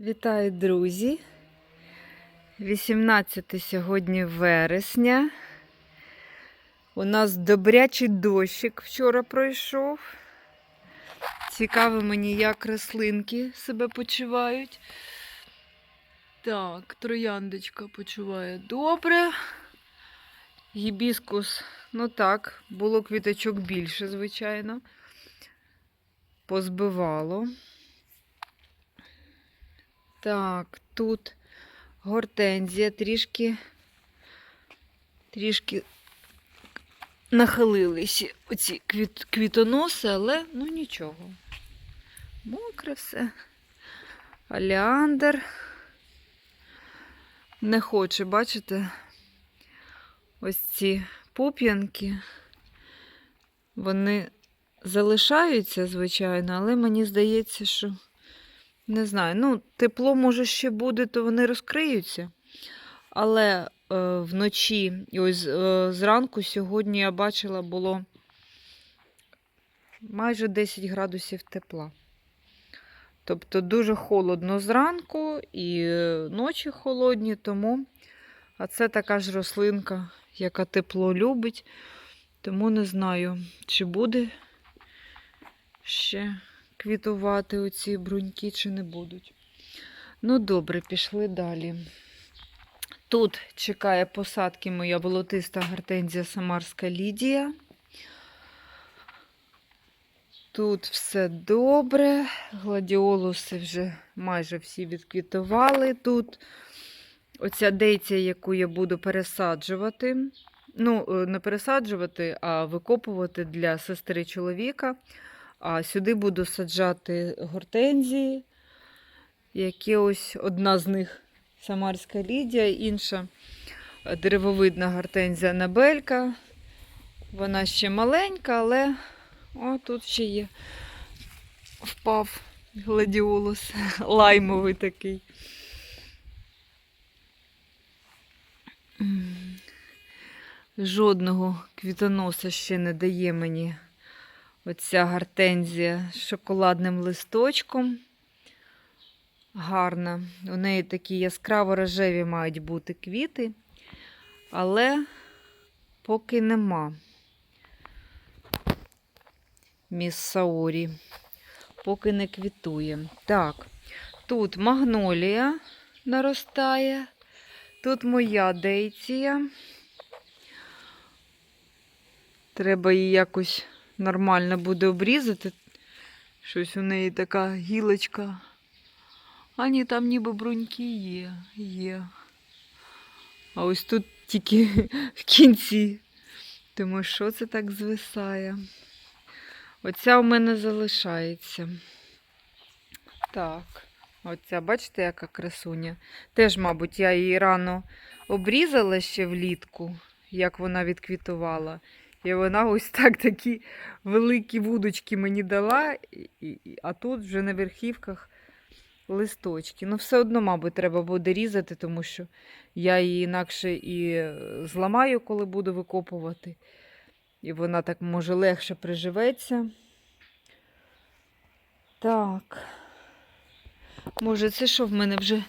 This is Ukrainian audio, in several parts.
Вітаю, друзі! 18 сьогодні вересня. У нас добрячий дощик вчора пройшов. Цікаво мені, як рослинки себе почувають. Так, трояндочка почуває добре. Гібіскус, ну так, було квіточок більше, звичайно. Позбивало. Так, тут гортензія трішки, трішки нахилилися оці квіт, квітоноси, але ну нічого. Мокре все. Аліандр. Не хоче, бачите? Ось ці пуп'янки. Вони залишаються, звичайно, але мені здається, що. Не знаю, ну, тепло, може, ще буде, то вони розкриються. Але е, вночі, ось е, зранку сьогодні я бачила, було майже 10 градусів тепла. Тобто дуже холодно зранку і е, ночі холодні, тому а це така ж рослинка, яка тепло любить. Тому не знаю, чи буде ще квітувати оці бруньки чи не будуть. Ну, добре, пішли далі. Тут чекає посадки моя болотиста гортензія Самарська Лідія. Тут все добре. Гладіолуси вже майже всі відквітували. Тут оця дейця, яку я буду пересаджувати. Ну, е, не пересаджувати, а викопувати для сестри чоловіка. А сюди буду саджати гортензії, які ось одна з них Самарська Лідія, інша деревовидна гортензія Набелька. Вона ще маленька, але о, тут ще є. Впав гладіолус, лаймовий такий. Жодного квітоноса ще не дає мені Оця гортензія з шоколадним листочком. Гарна. У неї такі яскраво рожеві мають бути квіти, але поки нема. Міс Саорі. Поки не квітує. Так, тут магнолія наростає, тут моя дейція. Треба її якось нормально буде обрізати. Щось у неї така гілочка. А ні, там ніби бруньки є, є. А ось тут тільки в кінці. Тому що це так звисає? Оця у мене залишається. Так, оця, бачите, яка красуня. Теж, мабуть, я її рано обрізала ще влітку, як вона відквітувала. І вона ось так такі великі вудочки мені дала, а тут вже на верхівках листочки. Ну, все одно, мабуть, треба буде різати, тому що я її інакше і е, зламаю, коли буду викопувати. І вона так може легше приживеться. Так. Може, це що в мене вже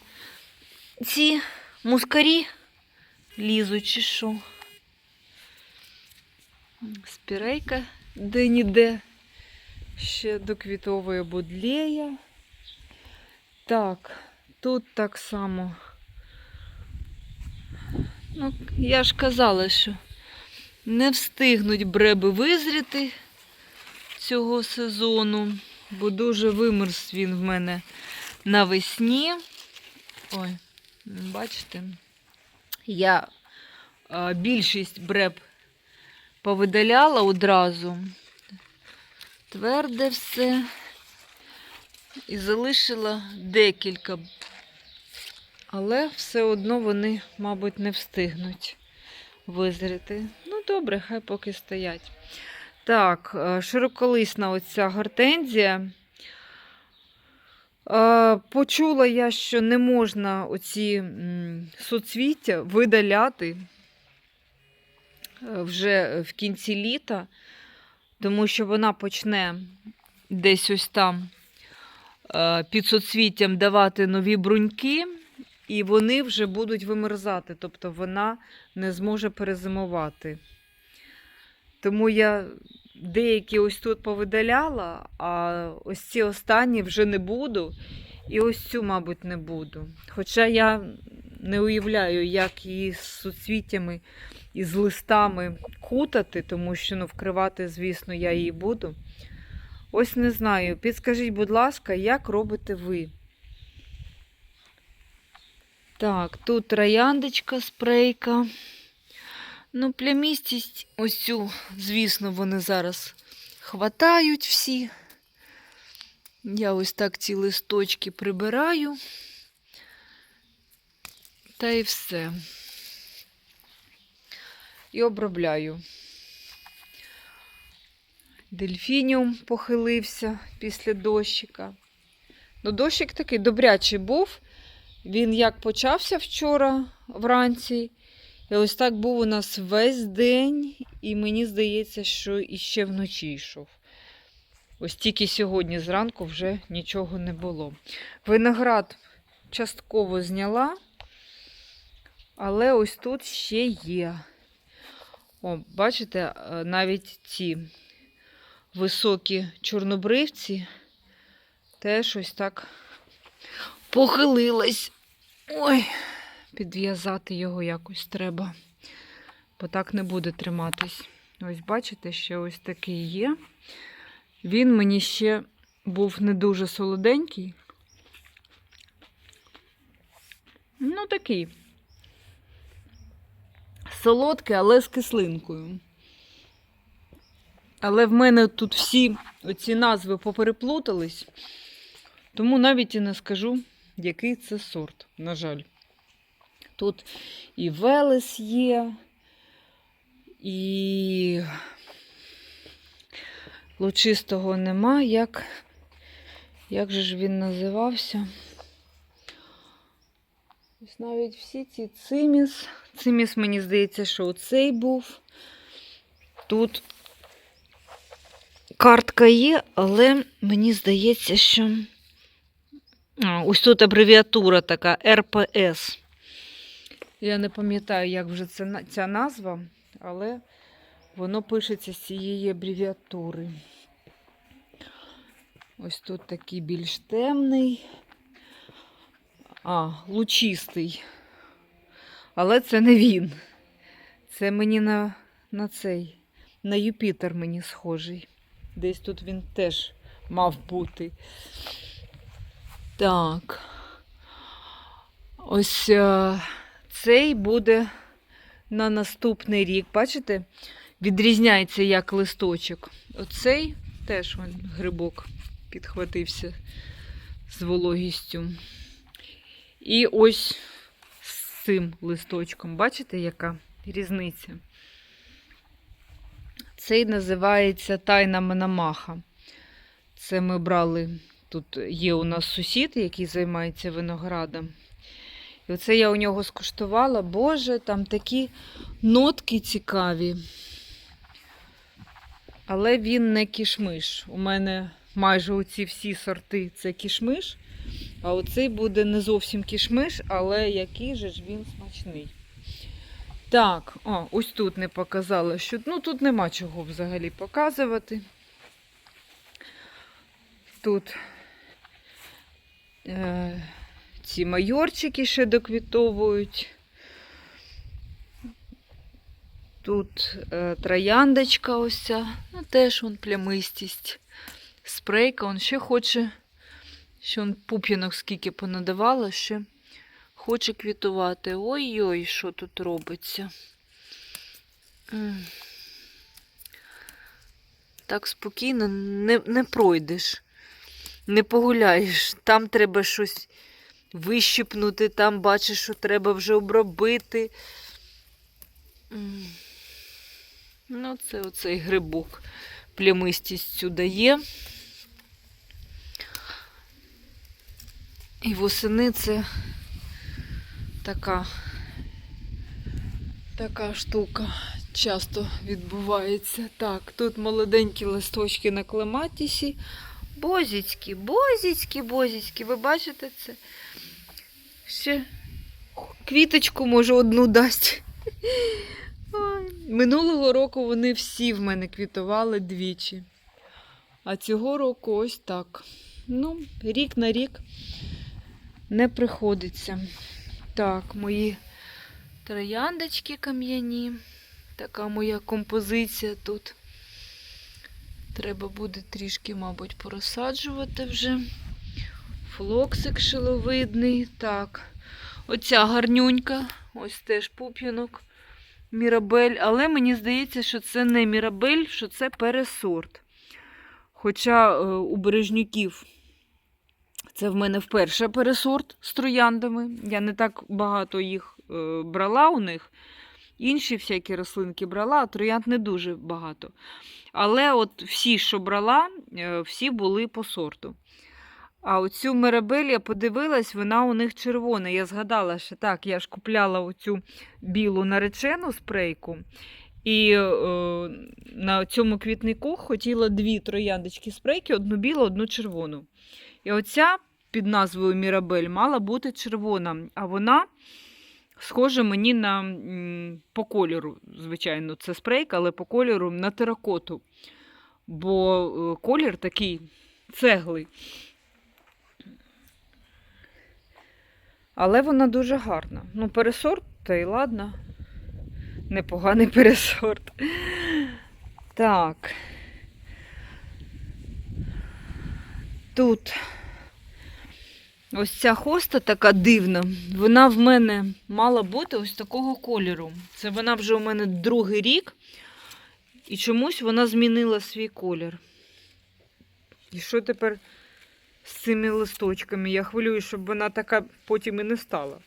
ці мускарі лізуть, чи що? Спірейка де-ніде. Ще доквітовує будлея. Так, тут так само. Ну, я ж казала, що не встигнуть бреби визріти цього сезону, бо дуже вимерз він в мене навесні. Ой, бачите, я а, більшість бреб повидаляла одразу. Тверде все. І залишила декілька. Але все одно вони, мабуть, не встигнуть визріти. Ну, добре, хай поки стоять. Так, е, широколисна оця гортензія. Е, Почула я, що не можна оці м, суцвіття видаляти вже в кінці літа, тому що вона почне десь ось там е, під соцвіттям давати нові бруньки, і вони вже будуть вимерзати, тобто вона не зможе перезимувати. Тому я деякі ось тут повидаляла, а ось ці останні вже не буду. І ось цю, мабуть, не буду. Хоча я не уявляю, як її з суцвіттями і з листами кутати, тому що ну, вкривати, звісно, я її буду. Ось не знаю. Підскажіть, будь ласка, як робите ви? Так, тут трояндочка, спрейка. Ну, плямістість, ось цю, звісно, вони зараз хватають всі. Я ось так ці листочки прибираю. Та і все. І обробляю. Дельфініум похилився після дощика. Ну, дощик такий добрячий був. Він як почався вчора вранці. І ось так був у нас весь день, і мені здається, що іще вночі йшов. Ось тільки сьогодні зранку вже нічого не було. Виноград частково зняла, але ось тут ще є. О, бачите, е, навіть ці високі чорнобривці теж ось так похилились. Ой, підв'язати його якось треба, бо так не буде триматись. Ось бачите, ще ось такий є. Він мені ще був не дуже солоденький. Ну, такий. Солодкий, але з кислинкою. Але в мене тут всі ці назви попереплутались, тому навіть і не скажу, який це сорт, на жаль. Тут і Велес є, і лучистого нема. Як, як же ж він називався? Ось навіть всі ці циміс. Циміс, мені здається, що оцей був. Тут картка є, але мені здається, що. Ось тут абревіатура така РПС. Я не пам'ятаю, як вже це, ця назва, але воно пишеться з цієї абревіатури. Ось тут такий більш темний. А, лучистий. Але це не він. Це мені на, на цей, на Юпітер мені схожий. Десь тут він теж мав бути. Так. Ось е, цей буде на наступний рік. Бачите? Відрізняється як листочок. Оцей теж он, грибок підхватився з вологістю. І ось з цим листочком. Бачите, яка різниця? Цей називається Тайна Мономаха. Це ми брали. Тут є у нас сусід, який займається виноградом. І оце я у нього скуштувала. Боже, там такі нотки цікаві. Але він не кішмиш. У мене майже оці всі сорти це кішмиш. А оцей буде не зовсім кішмиш, але який же ж він смачний. Так, о, ось тут не показала, що ну тут нема чого взагалі показувати. Тут е, ці майорчики ще доквітовують. Тут е, трояндочка ось ця, ну теж вон плямистість. Спрейка, он ще хоче, що он пуп'янок скільки понадавала, ще хоче квітувати. Ой-ой, що тут робиться. Так спокійно не, не пройдеш, не погуляєш. Там треба щось вищипнути, там бачиш, що треба вже обробити. Ну, це оцей грибок плямистістю дає. І восени це така, така штука часто відбувається. Так, тут молоденькі листочки на клематісі. Бозіцькі, бозіцькі, бозіцькі. Ви бачите це? Ще квіточку, може, одну дасть. Минулого року вони всі в мене квітували двічі. А цього року ось так. Ну, рік на рік не приходиться. Так, мої трояндочки кам'яні. Така моя композиція тут. Треба буде трішки, мабуть, порозсаджувати вже. Флоксик шиловидний. Так. Оця гарнюнька. Ось теж пуп'янок. Мірабель. Але мені здається, що це не мірабель, що це пересорт. Хоча е, у бережнюків це в мене вперше пересорт з трояндами. Я не так багато їх е, брала у них. Інші всякі рослинки брала, а троянд не дуже багато. Але от всі, що брала, е, всі були по сорту. А оцю мирабель я подивилась, вона у них червона. Я згадала, що так, я ж купляла оцю білу наречену спрейку. І е, на цьому квітнику хотіла дві трояндочки спрейки, одну білу, одну червону. І оця під назвою Мірабель мала бути червона, а вона схожа мені на по кольору, звичайно, це спрейка, але по кольору на теракоту. Бо е, колір такий цеглий. Але вона дуже гарна. Ну, пересорт, та й ладно. Непоганий пересорт. Так. Тут ось ця хоста така дивна. Вона в мене мала бути ось такого кольору. Це вона вже у мене другий рік. І чомусь вона змінила свій колір. І що тепер з цими листочками? Я хвилюю, щоб вона така потім і не стала.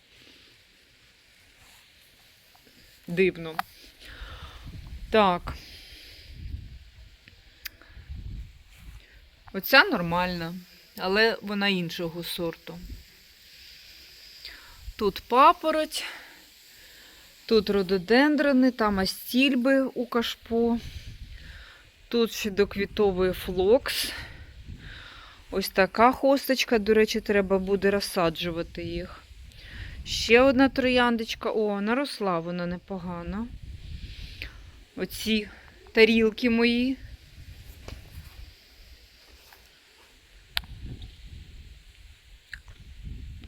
Дивно. Так. Оця нормальна, але вона іншого сорту. Тут папороть, тут рододендрони, там астільби у кашпо. Тут ще доквітовує флокс. Ось така хосточка, до речі, треба буде розсаджувати їх. Ще одна трояндочка. О, наросла вона непогано. Оці тарілки мої.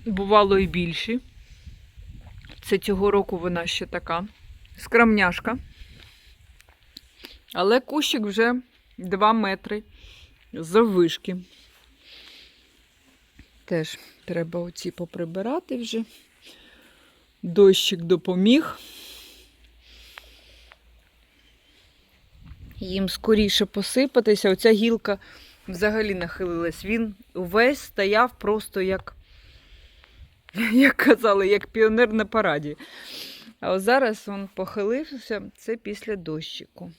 Бувало і більші. Це цього року вона ще така скрамняшка. Але кущик вже 2 метри заввишки. Теж треба оці поприбирати вже. Дощик допоміг. Їм скоріше посипатися. Оця гілка взагалі нахилилась. Він увесь стояв просто як, як казали, як піонер на параді. А ось зараз він похилився, це після дощику.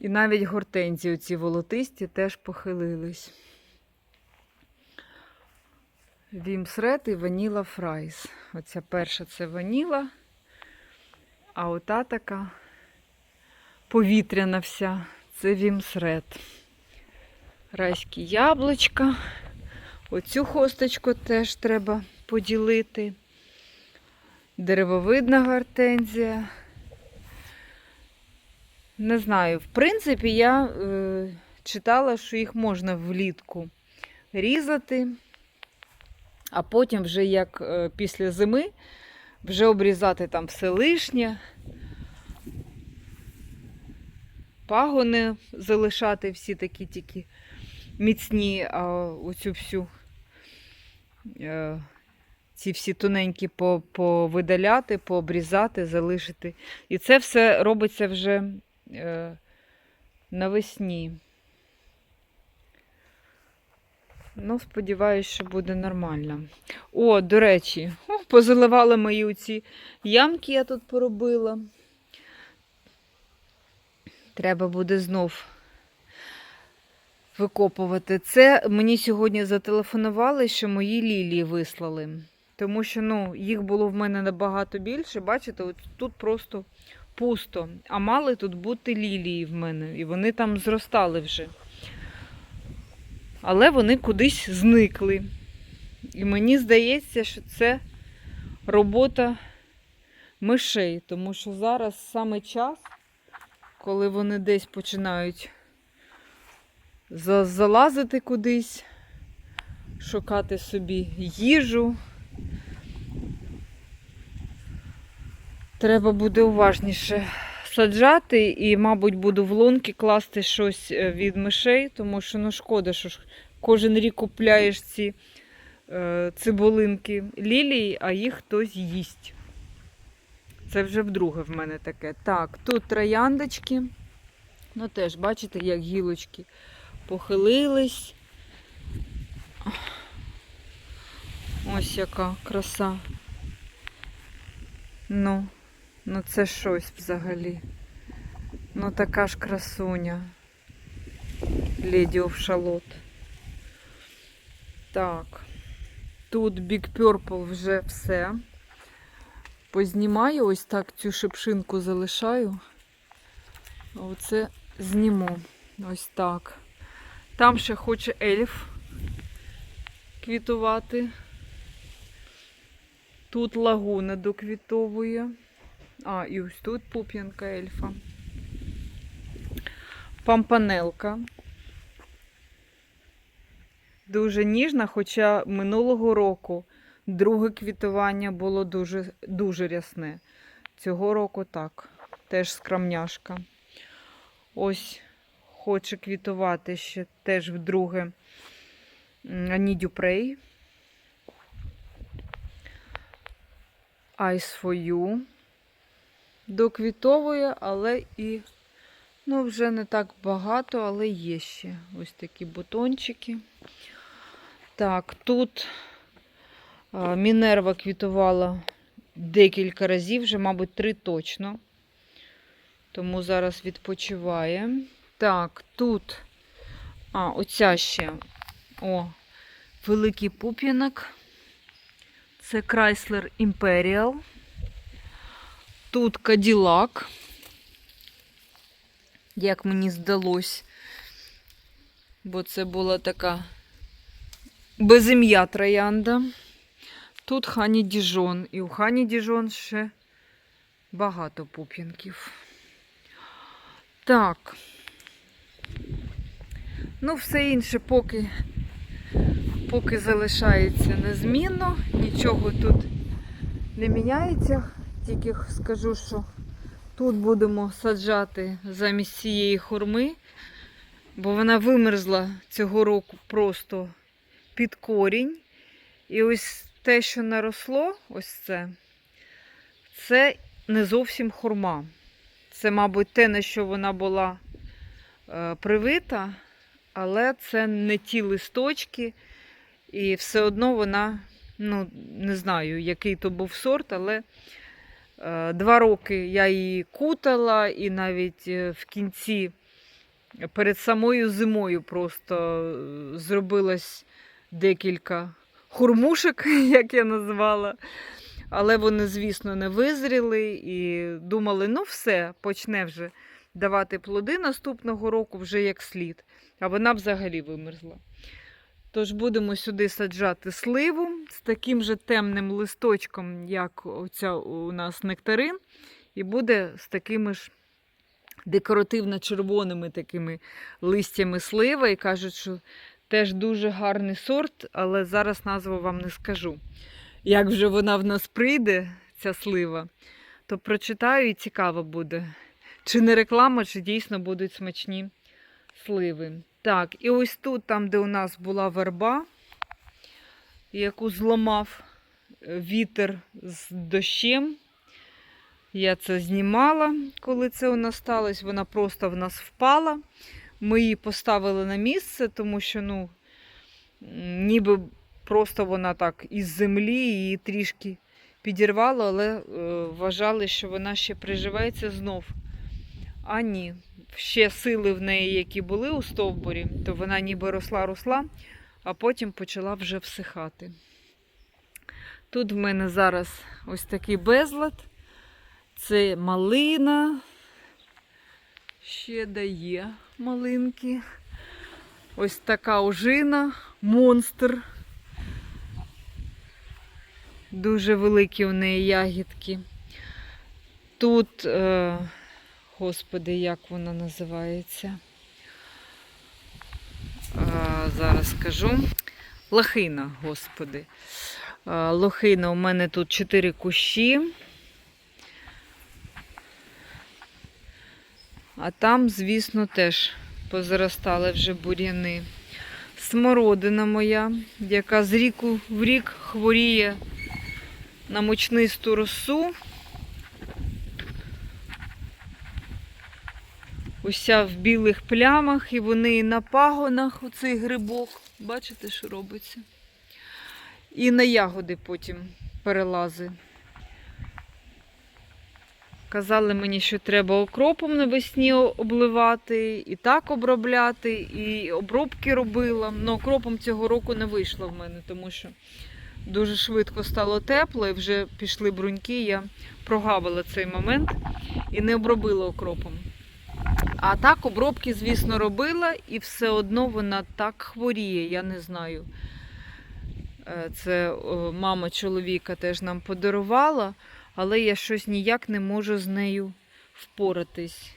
І навіть гортензії ці волотисті теж похилились. Вімсред і Ваніла Фрайс. Оця перша це ваніла, а ота така повітряна вся це Вімсред. Райські яблучка. Оцю хосточку теж треба поділити. Деревовидна гортензія. Не знаю, в принципі, я е, читала, що їх можна влітку різати, а потім, вже як е, після зими, вже обрізати там все лишнє, пагони залишати всі такі тільки міцні, а оцю всю ці всі тоненькі повидаляти, пообрізати, залишити. І це все робиться вже е, навесні. Ну, сподіваюся, що буде нормально. О, до речі, позаливала мої ці ямки, я тут поробила. Треба буде знов викопувати. Це мені сьогодні зателефонували, що мої лілії вислали. Тому що ну, їх було в мене набагато більше. Бачите, от тут просто пусто. А мали тут бути лілії в мене. І вони там зростали вже. але вони кудись зникли. І мені здається, що це робота мишей, тому що зараз саме час, коли вони десь починають залазити кудись, шукати собі їжу. Треба буде уважніше саджати і, мабуть, буду в лунки класти щось е, від мишей, тому що ну шкода, що кожен рік купляєш ці е, цибулинки лілії, а їх хтось їсть. Це вже вдруге в мене таке. Так, тут трояндочки. Ну теж, бачите, як гілочки похилились. Ось яка краса. Ну, ну це щось взагалі. Ну така ж красуня. Леді of Шалот. Так. Тут Big Purple вже все. Познімаю, ось так цю шипшинку залишаю. Оце зніму. Ось так. Там ще хоче ельф квітувати. Тут лагуна доквітовує. А, і ось тут пуп'янка ельфа. Пампанелка. Дуже ніжна, хоча минулого року друге квітування було дуже, дуже рясне. Цього року так. Теж скрамняшка. Ось хоче квітувати ще теж вдруге. Ice for You. Доквітовує, але і ну, вже не так багато, але є ще ось такі бутончики. Так, тут а, Мінерва квітувала декілька разів, вже, мабуть, три точно. Тому зараз відпочиває. Так, тут, а, оця ще, о, великий пуп'янок. Це Chrysler Imperial. Тут Cadillac, як мені здалось, бо це була така безім'я троянда. Тут Хані Діжон. І у Хані Діжон ще багато пуп'янків. Так. Ну, все інше поки поки залишається незмінно, нічого тут не міняється. Тільки скажу, що тут будемо саджати замість цієї хурми, бо вона вимерзла цього року просто під корінь. І ось те, що наросло, ось це, це не зовсім хурма. Це, мабуть, те, на що вона була привита, але це не ті листочки. І все одно вона, ну, не знаю, який то був сорт, але е, два роки я її кутала, і навіть е, в кінці, перед самою зимою, просто е, зробилось декілька хурмушек, як я назвала. Але вони, звісно, не визріли і думали, ну все, почне вже давати плоди наступного року вже як слід. А вона взагалі вимерзла. Тож будемо сюди саджати сливу з таким же темним листочком, як оця у нас нектарин, і буде з такими ж декоративно-червоними такими листями слива. І кажуть, що теж дуже гарний сорт, але зараз назву вам не скажу. Як вже вона в нас прийде, ця слива, то прочитаю і цікаво буде. Чи не реклама, чи дійсно будуть смачні сливи. Так, і ось тут, там, де у нас була верба, яку зламав е, вітер з дощем. Я це знімала, коли це у нас сталося. Вона просто в нас впала. Ми її поставили на місце, тому що, ну, ніби просто вона так із землі її трішки підірвало, але е, вважали, що вона ще приживеться знов. А ні, ще сили в неї, які були у стовбурі, то вона ніби росла-росла, а потім почала вже всихати. Тут в мене зараз ось такий безлад. Це малина. Ще дає малинки. Ось така ожина, монстр. Дуже великі у неї ягідки. Тут, е, господи, як вона називається? Зараз скажу. Лохина, господи. Лохина у мене тут 4 кущі. А там, звісно, теж позаростали вже бур'яни. Смородина моя, яка з ріку в рік хворіє на мучнисту росу. Уся в білих плямах, і вони на пагонах, оцей грибок. Бачите, що робиться? І на ягоди потім перелази. Казали мені, що треба окропом навесні обливати, і так обробляти, і обробки робила. Ну, окропом цього року не вийшло в мене, тому що дуже швидко стало тепло і вже пішли бруньки. Я прогавила цей момент і не обробила окропом. А так обробки, звісно, робила, і все одно вона так хворіє, я не знаю. Е, Це мама чоловіка теж нам подарувала, але я щось ніяк не можу з нею впоратись.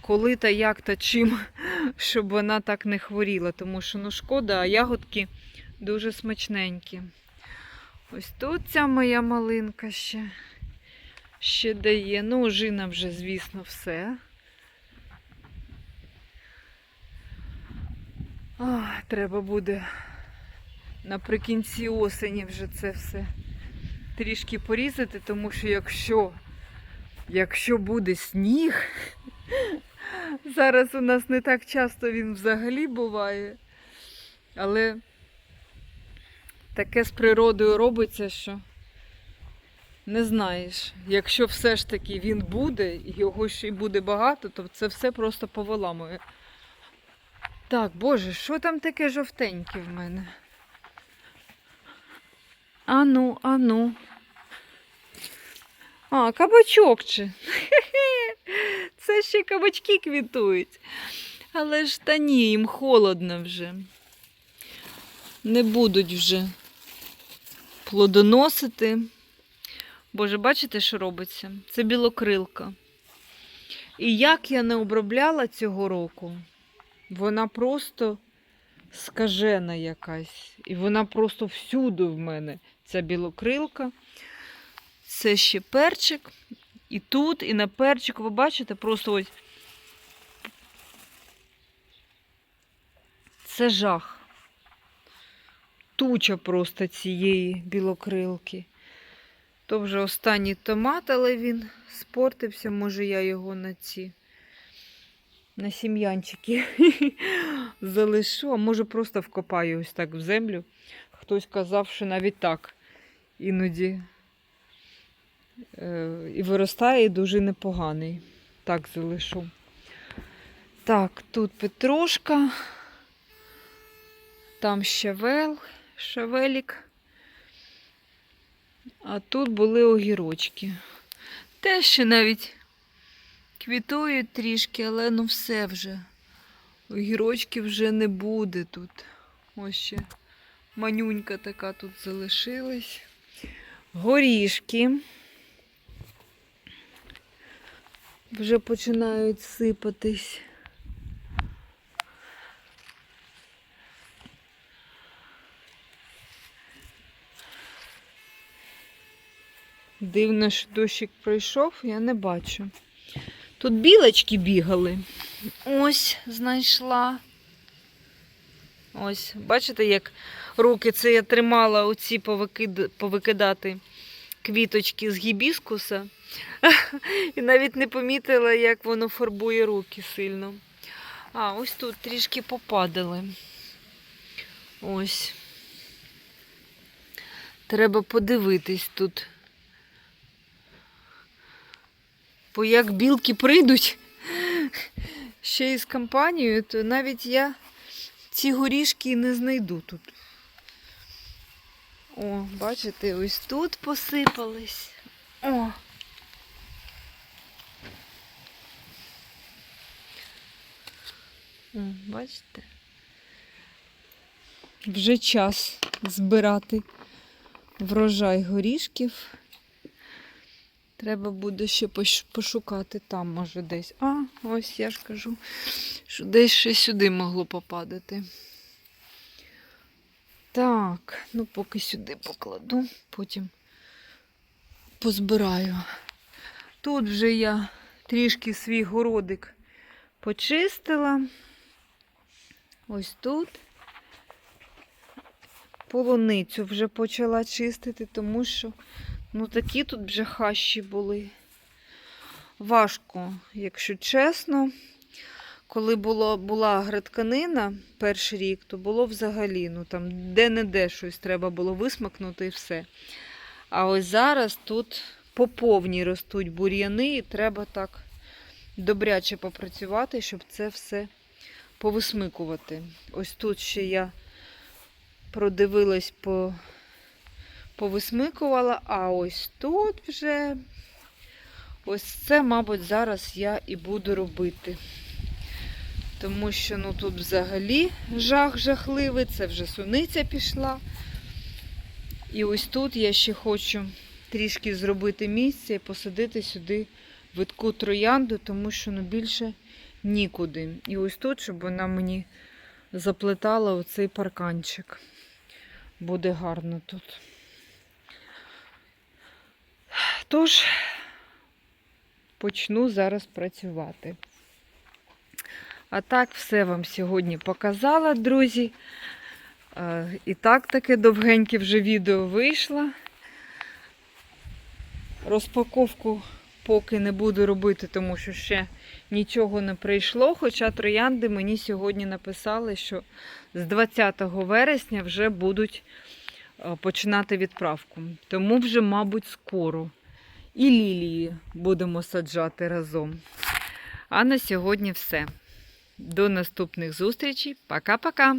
Коли та як та чим, щоб вона так не хворіла, тому що ну шкода, а ягодки дуже смачненькі. Ось тут ця моя малинка ще, ще дає. Ну, ожина вже, звісно, все. Ах, треба буде наприкінці осені вже це все трішки порізати, тому що якщо, якщо буде сніг, зараз у нас не так часто він взагалі буває, але таке з природою робиться, що не знаєш, якщо все ж таки він буде, його ще й буде багато, то це все просто повиламує. Так, боже, що там таке жовтеньке в мене? Ану, ану. А, кабачок чи. Це ще кабачки квітують. Але ж та ні, їм холодно вже. Не будуть вже плодоносити. Боже, бачите, що робиться? Це білокрилка. І як я не обробляла цього року, вона просто скажена якась. І вона просто всюди в мене. Ця білокрилка. Це ще перчик. І тут, і на перчику, ви бачите, просто ось. Це жах. Туча просто цієї білокрилки. То вже останній томат, але він спортився, може я його на ці на сім'янчики залишу, а може просто вкопаю ось так в землю. Хтось казав, що навіть так іноді е, і виростає і дуже непоганий. Так залишу. Так, тут петрушка, там щавел, шавелік. А тут були огірочки. Те ще навіть квітують трішки, але ну все вже. Огірочки вже не буде тут. Ось ще манюнька така тут залишилась. Горішки. Вже починають сипатись. Дивно, що дощик пройшов, я не бачу. Тут білочки бігали. Ось знайшла. Ось, бачите, як руки це я тримала оці повикид... повикидати квіточки з гібіскуса. І навіть не помітила, як воно фарбує руки сильно. А, ось тут трішки попадали. Ось. Треба подивитись тут. Бо як білки прийдуть ще із компанією, то навіть я ці горішки не знайду тут. О, бачите, ось тут посипались. О. О, бачите? вже час збирати врожай горішків. Треба буде ще пошукати там, може, десь. А, ось я ж кажу, що десь ще сюди могло попадати. Так, ну поки сюди покладу, потім позбираю. Тут вже я трішки свій городик почистила. Ось тут. Полуницю вже почала чистити, тому що ну, такі тут вже хащі були. Важко, якщо чесно. Коли було, була гредканина перший рік, то було взагалі, ну там де-не-де щось треба було висмакнути і все. А ось зараз тут по повній ростуть бур'яни, і треба так добряче попрацювати, щоб це все повисмикувати. Ось тут ще я продивилась, по, повисмикувала, а ось тут вже ось це, мабуть, зараз я і буду робити. Тому що ну, тут взагалі жах жахливий, це вже суниця пішла. І ось тут я ще хочу трішки зробити місце і посадити сюди витку троянду, тому що ну, більше нікуди. І ось тут, щоб вона мені заплетала оцей парканчик. Буде гарно тут. Тож, почну зараз працювати. А так, все вам сьогодні показала, друзі. І так таке довгеньке вже відео вийшло. Розпаковку поки не буду робити, тому що ще нічого не прийшло. Хоча троянди мені сьогодні написали, що з 20 вересня вже будуть починати відправку. Тому вже, мабуть, скоро. І лілії будемо саджати разом. А на сьогодні все. До наступних зустрічей. Пока-пока!